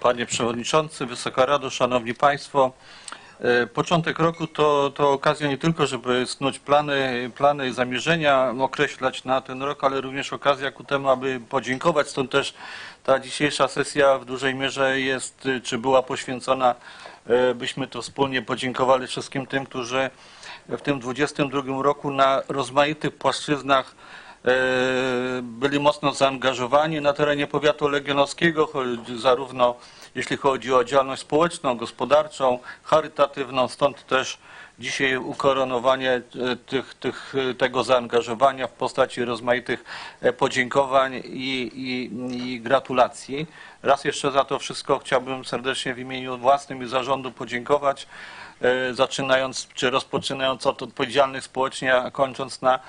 Panie Przewodniczący, Wysoka Rado, Szanowni Państwo. E, Początek roku to, to okazja nie tylko, żeby snuć plany, plany i zamierzenia określać na ten rok, ale również okazja ku temu, aby podziękować. Stąd też ta dzisiejsza sesja w dużej mierze jest, czy była poświęcona, e, byśmy to wspólnie podziękowali wszystkim tym, którzy w tym 22 roku na rozmaitych płaszczyznach byli mocno zaangażowani na terenie powiatu legionowskiego, zarówno jeśli chodzi o działalność społeczną, gospodarczą, charytatywną, stąd też dzisiaj ukoronowanie e, tych, tych, e, tego zaangażowania w postaci rozmaitych e, podziękowań i, i, i gratulacji. Raz jeszcze za to wszystko chciałbym serdecznie w imieniu własnym i zarządu podziękować, e, zaczynając czy rozpoczynając od odpowiedzialnych społecznie, a kończąc na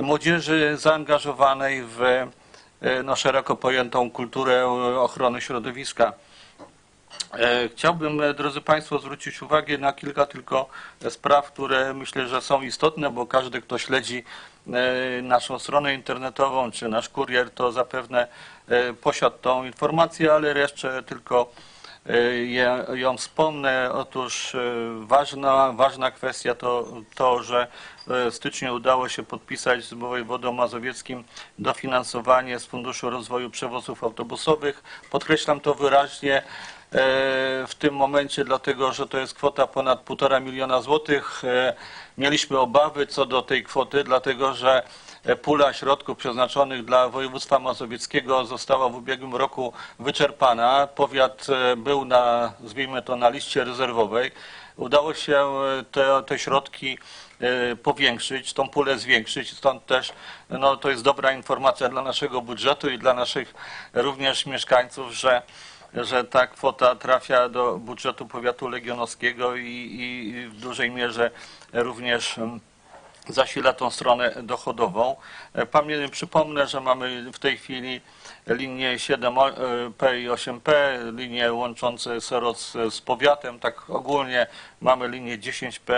młodzieży zaangażowanej w e, no, szeroko pojętą kulturę ochrony środowiska. E, Chciałbym, e, drodzy Państwo, zwrócić uwagę na kilka tylko spraw, które myślę, że są istotne, bo każdy, kto śledzi naszą stronę internetową czy nasz kurier, to zapewne posiadł tą informację, ale jeszcze tylko e, ją wspomnę. Otóż e, ważna, ważna kwestia to to, że w styczniu udało się podpisać z wojewodą mazowieckim dofinansowanie z Funduszu Rozwoju Przewozów Autobusowych. Podkreślam to wyraźnie e, w tym momencie, dlatego że to jest kwota ponad 1,5 miliona złotych. E, Mieliśmy obawy co do tej kwoty, dlatego że e, pula środków przeznaczonych dla województwa mazowieckiego została w ubiegłym roku wyczerpana. Powiat e, był na, nazwijmy to, na liście rezerwowej. Udało się e, te, te środki e, powiększyć, tą pulę zwiększyć, stąd też no, to jest dobra informacja dla naszego budżetu i dla naszych również mieszkańców, że że ta kwota trafia do budżetu powiatu legionowskiego i, i w dużej mierze również zasila tą stronę dochodową. E, Pamię, przypomnę, że mamy w tej chwili linię 7P i 8P, linie łączące Seroc z powiatem. Tak ogólnie mamy linię 10P,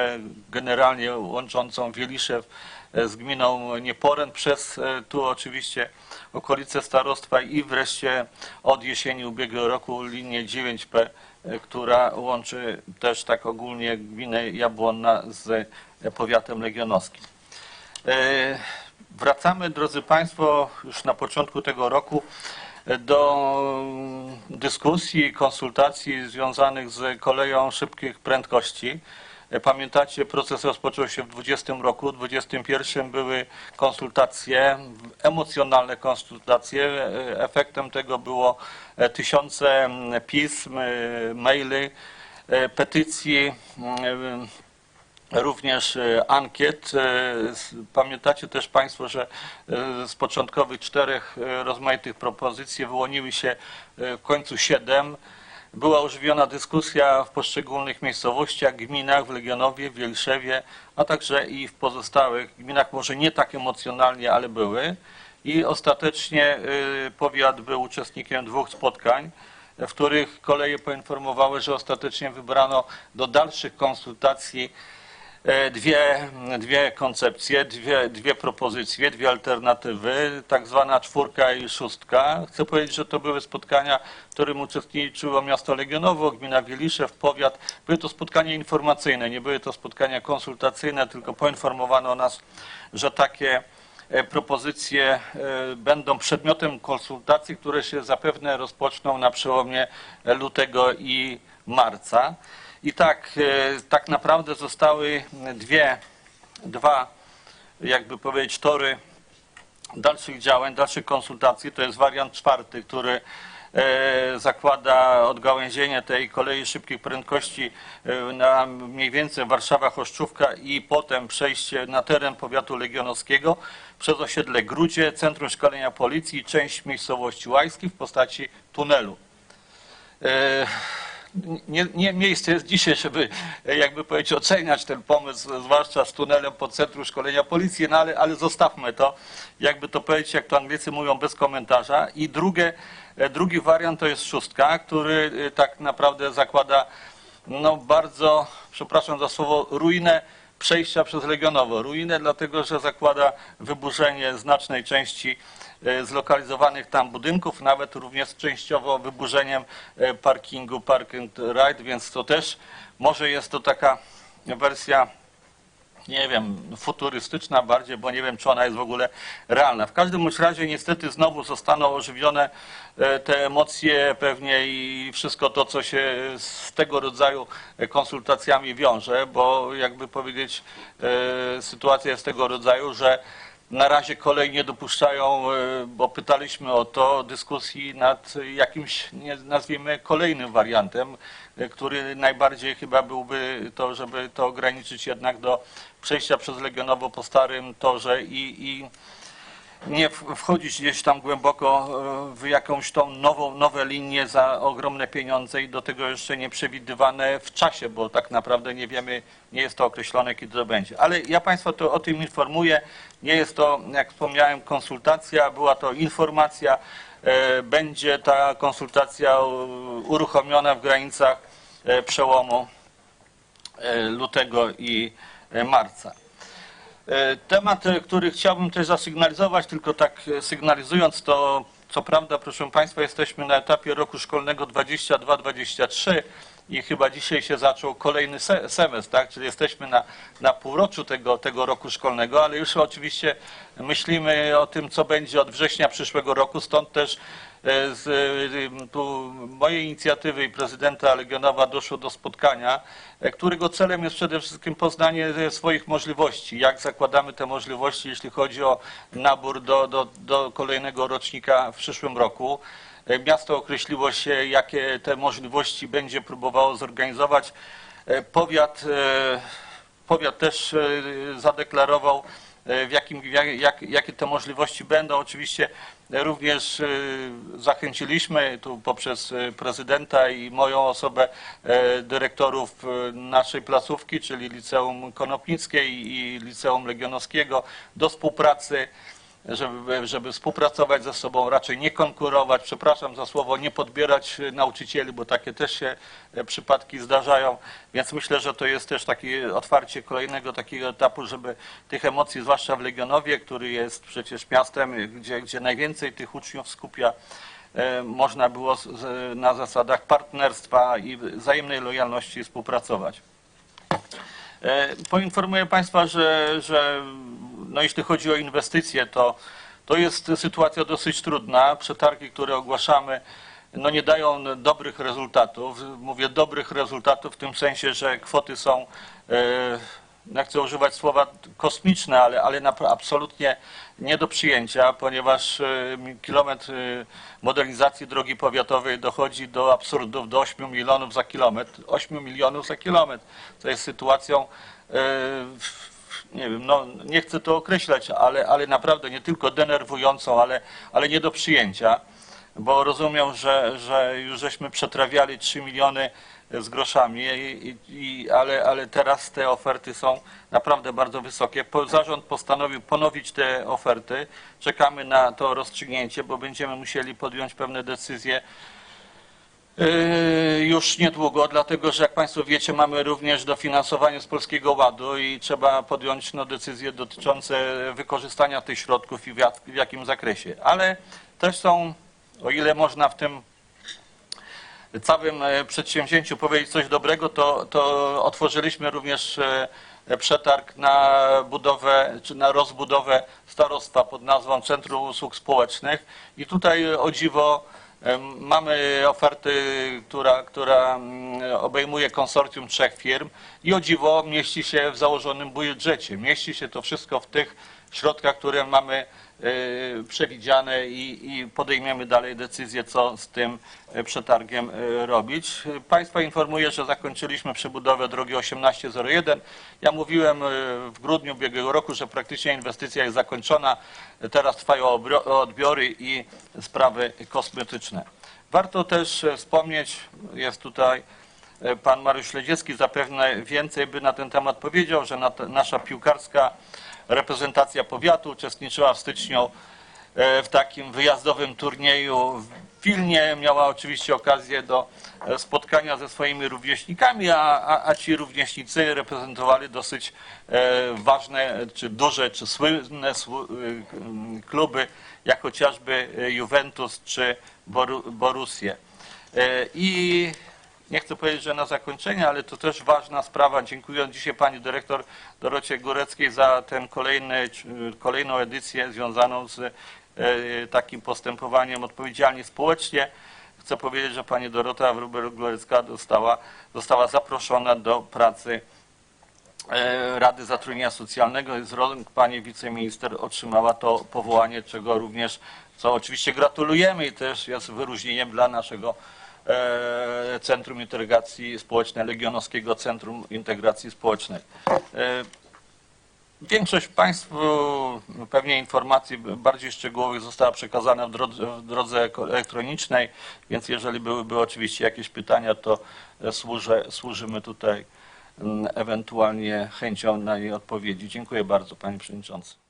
generalnie łączącą Wieliszew e, z gminą Nieporen przez e, tu oczywiście okolice starostwa i wreszcie od jesieni ubiegłego roku linię 9P, e, która łączy też tak ogólnie gminę Jabłonna z e, powiatem legionowskim. E, Wracamy, drodzy Państwo, już na początku tego roku e, do dyskusji, konsultacji związanych z koleją szybkich prędkości. E, Pamiętacie, proces rozpoczął się w 20 roku, w 21 były konsultacje, emocjonalne konsultacje. E, Efektem tego było e, tysiące pism, maili, petycji, również ankiet. Pamiętacie też Państwo, że z początkowych czterech rozmaitych propozycji wyłoniły się w końcu siedem. Była ożywiona dyskusja w poszczególnych miejscowościach, gminach, w Legionowie, w Wielszewie, a także i w pozostałych gminach, może nie tak emocjonalnie, ale były. I ostatecznie e, powiat był uczestnikiem dwóch spotkań w których koleje poinformowały, że ostatecznie wybrano do dalszych konsultacji dwie, dwie koncepcje, dwie, dwie propozycje, dwie alternatywy, tak zwana czwórka i szóstka. Chcę powiedzieć, że to były spotkania, w którym uczestniczyło miasto Legionowo, gmina Wieliszew, powiat. Były to spotkania informacyjne, nie były to spotkania konsultacyjne, tylko poinformowano nas, że takie e, propozycje e, będą przedmiotem konsultacji, które się zapewne rozpoczną na przełomie lutego i marca. I tak, e, tak naprawdę zostały dwie, dwa, jakby powiedzieć, tory dalszych działań, dalszych konsultacji. To jest wariant czwarty, który e, zakłada odgałęzienie tej kolei szybkich prędkości e, na mniej więcej Warszawa-Choszczówka i potem przejście na teren powiatu legionowskiego przez osiedle Grudzie, Centrum Szkolenia Policji i część miejscowości Łajskiej w postaci tunelu. Nie, nie miejsce jest dzisiaj, żeby jakby powiedzieć oceniać ten pomysł, zwłaszcza z tunelem pod Centrum Szkolenia Policji, no ale, ale zostawmy to, jakby to powiedzieć, jak to Anglicy mówią, bez komentarza. I drugie, e, drugi wariant to jest szóstka, który e, tak naprawdę zakłada no bardzo, przepraszam za słowo, ruinę przejścia przez Legionowo. Ruinę dlatego, że zakłada wyburzenie znacznej części zlokalizowanych tam budynków, nawet również częściowo wyburzeniem e, parkingu Park and Ride, więc to też może jest to taka wersja nie wiem, futurystyczna bardziej, bo nie wiem, czy ona jest w ogóle realna. W każdym razie niestety znowu zostaną ożywione e, te emocje pewnie i wszystko to, co się z tego rodzaju konsultacjami wiąże, bo jakby powiedzieć, e, sytuacja jest tego rodzaju, że na razie kolej nie dopuszczają, e, bo pytaliśmy o to, dyskusji nad jakimś, nazwijmy, kolejnym wariantem, e, który najbardziej chyba byłby to, żeby to ograniczyć jednak do przejścia przez Legionowo po starym torze i, i nie wchodzić gdzieś tam głęboko e, w jakąś tą nową, nowe linie za ogromne pieniądze i do tego jeszcze nieprzewidywane w czasie, bo tak naprawdę nie wiemy, nie jest to określone, kiedy to będzie. Ale ja Państwa to o tym informuję. Nie jest to, jak wspomniałem, konsultacja, była to informacja. E, Będzie ta konsultacja uruchomiona w granicach e, przełomu lutego i marca. E, Temat, e, który chciałbym też zasygnalizować, tylko tak e, sygnalizując to, co prawda, proszę Państwa, jesteśmy na etapie roku szkolnego 22-23 i chyba dzisiaj się zaczął kolejny se semestr, tak? czyli jesteśmy na, na półroczu tego, tego roku szkolnego, ale już oczywiście myślimy o tym, co będzie od września przyszłego roku, stąd też z e, tu mojej inicjatywy i prezydenta Legionowa doszło do spotkania, e, którego celem jest przede wszystkim poznanie e, swoich możliwości, jak zakładamy te możliwości, jeśli chodzi o nabór do, do, do kolejnego rocznika w przyszłym roku. E, Miasto określiło się, jakie te możliwości będzie próbowało zorganizować. E, Powiat, e, powiat też e, zadeklarował, e, w jakim, jak, jak, jakie te możliwości będą. Oczywiście e, również e, zachęciliśmy tu poprzez e, prezydenta i moją osobę e, dyrektorów e, naszej placówki, czyli Liceum Konopnickiej i Liceum Legionowskiego do współpracy żeby, żeby współpracować ze sobą, raczej nie konkurować, przepraszam za słowo, nie podbierać e, nauczycieli, bo takie też się e, przypadki zdarzają, więc myślę, że to jest też takie otwarcie kolejnego takiego etapu, żeby tych emocji, zwłaszcza w Legionowie, który jest przecież miastem, e, gdzie, gdzie najwięcej tych uczniów skupia, można było na zasadach partnerstwa i wzajemnej lojalności współpracować. Poinformuję Państwa, że, że no jeśli chodzi o inwestycje, to, to jest sytuacja dosyć trudna. Przetargi, które ogłaszamy, no nie dają dobrych rezultatów. Mówię dobrych rezultatów w tym sensie, że kwoty są, e, ja chcę używać słowa kosmiczne, ale, ale absolutnie nie do przyjęcia, ponieważ e, kilometr e, modernizacji drogi powiatowej dochodzi do absurdów, do 8 milionów za kilometr. 8 milionów za kilometr. To jest sytuacją, e, nie wiem, no nie chcę to określać, ale, ale naprawdę nie tylko denerwującą, ale, ale nie do przyjęcia, bo rozumiem, że, że już żeśmy przetrawiali 3 miliony z groszami, i, i, ale, ale teraz te oferty są naprawdę bardzo wysokie. Zarząd postanowił ponowić te oferty. Czekamy na to rozstrzygnięcie, bo będziemy musieli podjąć pewne decyzje Już niedługo, dlatego że jak Państwo wiecie, mamy również dofinansowanie z Polskiego Ładu i trzeba podjąć no, decyzje dotyczące wykorzystania tych środków i w, jak, w jakim zakresie. Ale też są, o ile można w tym całym e, przedsięwzięciu powiedzieć coś dobrego, to, to otworzyliśmy również e, przetarg na budowę czy na rozbudowę starostwa pod nazwą Centrum Usług Społecznych i tutaj o dziwo mamy oferty, która, która mm, obejmuje konsorcjum trzech firm i o dziwo mieści się w założonym budżecie. Mieści się to wszystko w tych środkach, które mamy e, przewidziane i, podejmiemy dalej decyzję, co z tym e, przetargiem e, robić. Państwa informuję, że zakończyliśmy przebudowę drogi 1801. Ja mówiłem w grudniu ubiegłego roku, że praktycznie inwestycja jest zakończona. Teraz trwają odbiory i sprawy kosmetyczne. Warto też wspomnieć, jest tutaj pan Mariusz Ledziecki, zapewne więcej by na ten temat powiedział, że nasza piłkarska reprezentacja powiatu uczestniczyła w styczniu e, w takim wyjazdowym turnieju w Wilnie. Miała oczywiście okazję do e, spotkania ze swoimi rówieśnikami, a, a, a ci rówieśnicy reprezentowali dosyć e, ważne, czy duże, czy słynne kluby, jak chociażby Juventus czy Boru, Borussię. I nie chcę powiedzieć, że na zakończenie, ale to też ważna sprawa. Dziękuję dzisiaj pani dyrektor Dorocie Góreckiej za kolejny, kolejną edycję związaną z e, takim postępowaniem odpowiedzialnie społecznie. Chcę powiedzieć, że pani Dorota Wróbel-Górecka dostała, została zaproszona do pracy e, Rady Zatrudnienia Socjalnego z rąk pani wiceminister otrzymała to powołanie, czego również, co oczywiście gratulujemy i też jest wyróżnieniem dla naszego Centrum Integracji Społecznej, Legionowskiego Centrum Integracji Społecznej. E, Większość Państwu pewnie informacji bardziej szczegółowych została przekazana w drodze, w drodze elektronicznej, więc jeżeli byłyby oczywiście jakieś pytania, to e, służę, służymy tutaj mm, ewentualnie chęcią na jej odpowiedzi. Dziękuję bardzo Panie Przewodniczący.